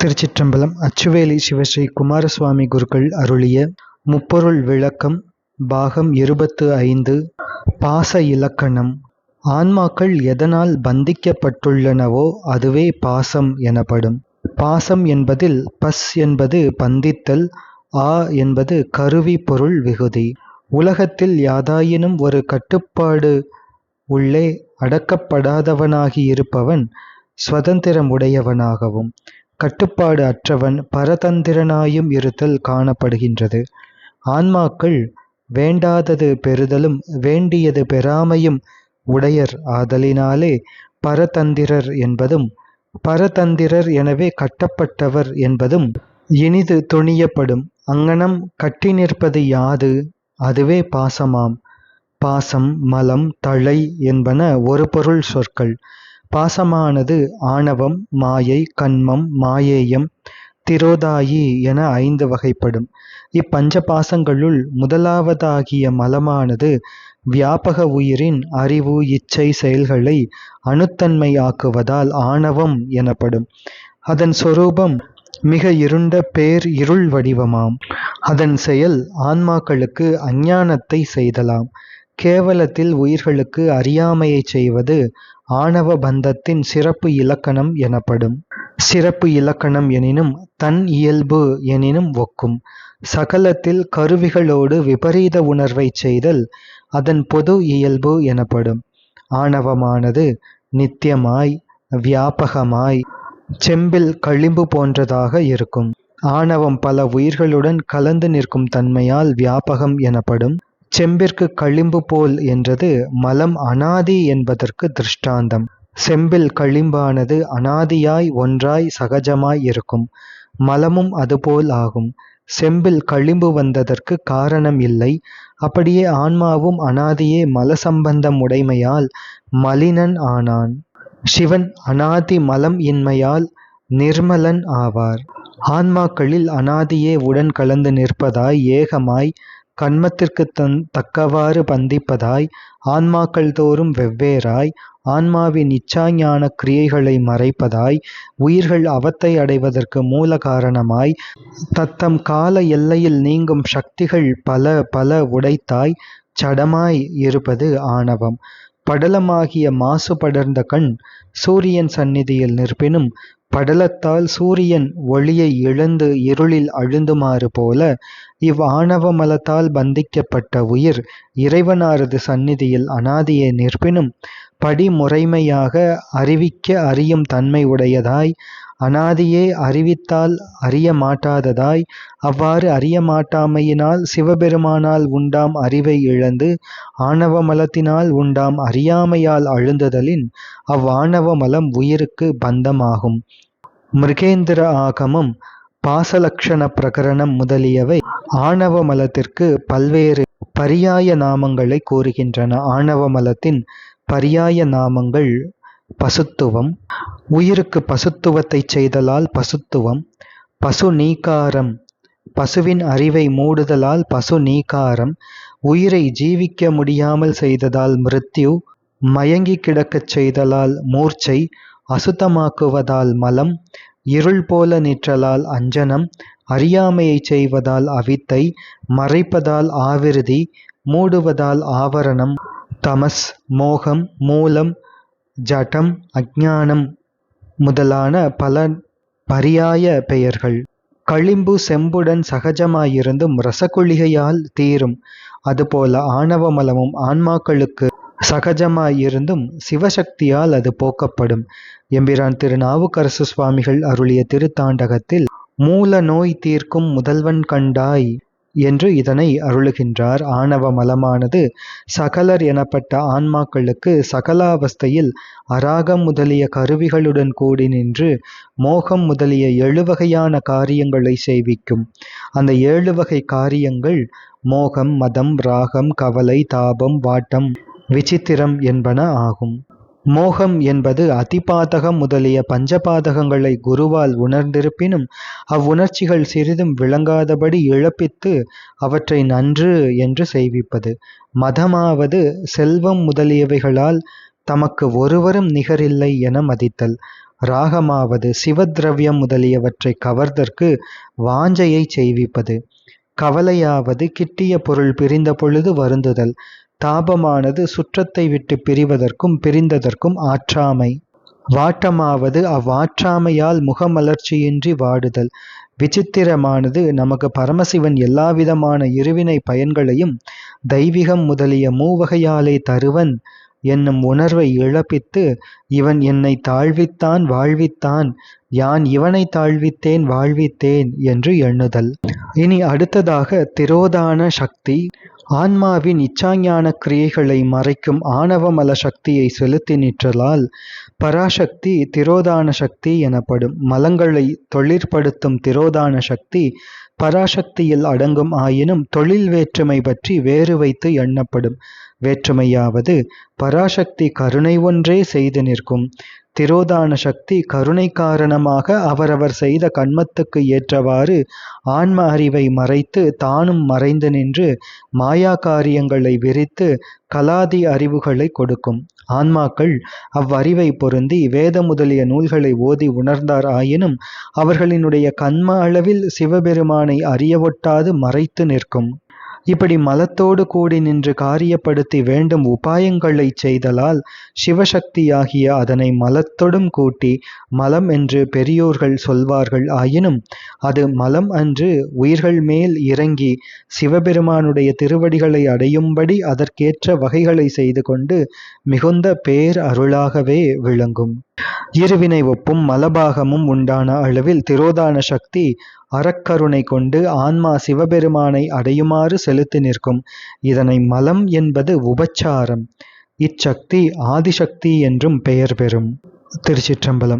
திருச்சிற்றம்பலம் அச்சுவேலி சிவஸ்ரீ குமாரசுவாமி குருக்கள் அருளிய முப்பொருள் விளக்கம் பாகம் இருபத்து ஐந்து பாச இலக்கணம் ஆன்மாக்கள் எதனால் பந்திக்கப்பட்டுள்ளனவோ அதுவே பாசம் எனப்படும். பாசம் என்பதில் பஸ் என்பது பந்தித்தல் ஆ என்பது கருவி பொருள் விகுதி. உலகத்தில் யாதாயினும் ஒரு கட்டுப்பாடு உள்ளே அடக்கப்படாதவனாகி இருப்பவன் உடையவனாகவும் கட்டுப்பாடு அற்றவன் பரதந்திரனாயும் இருத்தல் காணப்படுகின்றது. ஆன்மாக்கள் வேண்டாதது பெறுதலும் வேண்டியது பெறாமையும் உடையர் ஆதலினாலே பரதந்திரர் என்பதும் பரதந்திரர் எனவே கட்டப்பட்டவர் என்பதும் இனிது துணியப்படும். அங்ஙனம் கட்டி நிற்பது யாது? அதுவே பாசமாம். பாசம் மலம் தழை என்பன ஒரு பொருள் சொற்கள். பாசமானது ஆணவம் மாயை கன்மம் மாயேயம் திரோதாயி என ஐந்து வகைப்படும். இப்பஞ்ச பாசங்களுள் முதலாவதாகிய மலமானது வியாபக உயிரின் அறிவு இச்சை செயல்களை அணுத்தன்மை ஆக்குவதால் ஆணவம் எனப்படும். அதன் சொரூபம் மிக இருண்ட பேர் இருள் வடிவமாம். அதன் செயல் ஆன்மாக்களுக்கு அஞ்ஞானத்தை செய்தலாம். கேவலத்தில் உயிர்களுக்கு அறியாமையைச் செய்வது ஆணவ பந்தத்தின் சிறப்பு இலக்கணம் எனப்படும். சிறப்பு இலக்கணம் எனினும் தன் இயல்பு எனினும் ஒக்கும். சகலத்தில் கருவிகளோடு விபரீத உணர்வைச் செய்தல் அதன் பொது இயல்பு எனப்படும். ஆணவமானது நித்தியமாய் வியாபகமாய் செம்பில் களிம்பு போன்றதாக இருக்கும். ஆணவம் பல உயிர்களுடன் கலந்து நிற்கும் தன்மையால் வியாபகம் எனப்படும். செம்பிற்கு களிம்பு போல் என்றது மலம் அனாதி என்பதற்கு திருஷ்டாந்தம். செம்பில் களிம்பானது அனாதியாய் ஒன்றாய் சகஜமாய் இருக்கும். மலமும் அதுபோல் ஆகும். செம்பில் களிம்பு வந்ததற்கு காரணம் இல்லை. அப்படியே ஆன்மாவும் அனாதியே மல சம்பந்தம் உடைமையால் மலினன் ஆனான். சிவன் அனாதி மலம் இன்மையால் நிர்மலன் ஆவார். ஆன்மாக்களில் அனாதியே உடன் கலந்து நிற்பதாய் ஏகமாய் கண்மத்திற்கு தன் தக்கவாறு பந்திப்பதாய் ஆன்மாக்கள் தோறும் வெவ்வேறாய் ஆன்மாவின் இச்சாஞான கிரியைகளை மறைப்பதாய் உயிர்கள் அவத்தை அடைவதற்கு மூல காரணமாய் தத்தம் கால எல்லையில் நீங்கும் சக்திகள் பல பல உடைத்தாய் சடமாய் இருப்பது ஆணவம். படலமாகிய மாசு படர்ந்த கண் சூரியன் சந்நிதியில் நிற்பினும் படலத்தால் சூரியன் ஒளியை இழந்து இருளில் அழுந்துமாறு போல இவ்வானவ மலத்தால் பந்திக்கப்பட்ட உயிர் இறைவனாரது சந்நிதியில் அனாதியே நிற்பினும் படிமுறைமையாக அறிவிக்க அறியும் தன்மை உடையதாய் அனாதியே அறிவித்தால் அறிய மாட்டாததாய் அவ்வாறு அறிய மாட்டாமையினால் சிவபெருமானால் உண்டாம் அறிவை இழந்து ஆணவ மலத்தினால் உண்டாம் அறியாமையால் அழுந்துதலின் அவ்வாணவ மலம் உயிருக்கு பந்தமாகும். மிருகேந்திர ஆகமம் பாசலக்ஷண பிரகரணம் முதலியவை ஆணவ மலத்திற்கு பல்வேறு பரியாய நாமங்களை கூறுகின்றன. ஆணவ மலத்தின் பரியாய நாமங்கள் பசுத்துவம். உயிருக்கு பசுத்துவத்தைச் செய்தலால் பசுத்துவம் பசு நீக்காரம். பசுவின் அறிவை மூடுதலால் பசு நீக்காரம். உயிரை ஜீவிக்க முடியாமல் செய்ததால் மிருத்யு மயங்கி கிடக்கச் செய்தலால் மூர்ச்சை அசுத்தமாக்குவதால் மலம் இருள் போல நிற்றலால் அஞ்சனம் அறியாமையைச் செய்வதால் அவித்தை மறைப்பதால் ஆவிருதி மூடுவதால் ஆவரணம். தமஸ் மோகம் மூலம் ஜடம் அஞ்ஞானம் முதலான பல பரியாய பெயர்கள். களிம்பு செம்புடன் சகஜமாயிருந்தும் ரசகுளிகையால் தீரும். அதுபோல ஆணவ மலமும் ஆன்மாக்களுக்கு சகஜமாயிருந்தும் சிவசக்தியால் அது போக்கப்படும். எம்பிரான் திருநாவுக்கரசு சுவாமிகள் அருளிய திருத்தாண்டகத்தில் மூல நோய் தீர்க்கும் முதல்வன் கண்டாய். என்று இதனை அருளுகின்றார். ஆணவ மலமானது சகலர் எனப்பட்ட ஆன்மாக்களுக்கு சகலாவஸ்தையில் அராகம் முதலிய கருவிகளுடன் கூடி நின்று மோகம் முதலிய எழுவகையான காரியங்களை செய்விக்கும் அந்த ஏழு வகை காரியங்கள் மோகம் மதம் ராகம் கவலை தாபம் வாட்டம் விசித்திரம் என்பன ஆகும். மோகம் என்பது அதிபாதகம் முதலிய பஞ்சபாதகங்களை குருவால் உணர்ந்திருப்பினும் அவ்வுணர்ச்சிகள் சிறிதும் விளங்காதபடி இழப்பித்து அவற்றை நன்று என்று செய்விப்பது மதமாவது செல்வம் முதலியவைகளால் தமக்கு ஒருவரும் நிகரில்லை என மதித்தல் ராகமாவது சிவத்ரவியம் முதலியவற்றை கவர்தற்கு வாஞ்சையைச் செய்விப்பது. கவலையாவது கிட்டிய பொருள் பிரிந்த பொழுது வருந்துதல். தாபமானது சுற்றத்தை விட்டுப் பிரிவதற்கும் பிரிந்ததற்கும் ஆற்றாமை. வாட்டமாவது அவ்வாற்றாமையால் முகமலர்ச்சியின்றி வாடுதல். விசித்திரமானது நமக்கு பரமசிவன் எல்லாவிதமான இருவினை பயன்களையும் தெய்வீகம் முதலிய மூவகையாலே தருவன் என்னும் உணர்வை இழப்பித்து இவன் என்னை தாழ்வித்தான் வாழ்வித்தான் யான் இவனை தாழ்வித்தேன் வாழ்வித்தேன் என்று எண்ணுதல். இனி அடுத்ததாக திரோதான சக்தி. ஆன்மாவின் இச்சாஞான கிரியைகளை மறைக்கும் ஆணவமல சக்தியை செலுத்தி நிற்றலால் பராசக்தி திரோதான சக்தி எனப்படும். மலங்களை தொழிற்படுத்தும் திரோதான சக்தி பராசக்தியில் அடங்கும் ஆயினும் தொழில் வேற்றுமை பற்றி வேறு வைத்து எண்ணப்படும். வேற்றுமையாவது பராசக்தி கருணை ஒன்றே செய்து நிற்கும். திரோதான சக்தி கருணை காரணமாக அவரவர் செய்த கன்மத்துக்கு ஏற்றவாறு ஆன்ம அறிவை மறைத்து தானும் மறைந்து நின்று மாயா காரியங்களை விரித்து கலாதி அறிவுகளைக் கொடுக்கும். ஆன்மாக்கள் அவ்வறிவைப் பொருந்தி வேத முதலிய நூல்களை ஓதி உணர்ந்தார் ஆயினும் அவர்களினுடைய கண்ம அளவில் சிவபெருமானை அறியவொட்டாது மறைத்து நிற்கும். இப்படி மலத்தோடு கூடி நின்று காரியப்படுத்தி வேண்டும் உபாயங்களைச் செய்தலால் சிவசக்தியாகிய அதனை மலத்தொடும் கூட்டி மலம் என்று பெரியோர்கள் சொல்வார்கள் ஆயினும் அது மலம் அன்று உயிர்கள் மேல் இறங்கி சிவபெருமானுடைய திருவடிகளை அடையும்படி அதற்கேற்ற வகைகளை செய்து கொண்டு மிகுந்த பேர் அருளாகவே விளங்கும். இருவினை ஒப்பும் மலபாகமும் உண்டான அளவில் திரோதான சக்தி அறக்கருணை கொண்டு ஆன்மா சிவபெருமானை அடையுமாறு செலுத்தி நிற்கும். இதனை மலம் என்பது உபச்சாரம். இச்சக்தி ஆதிசக்தி என்றும் பெயர் பெறும். திருச்சிற்றம்பலம்.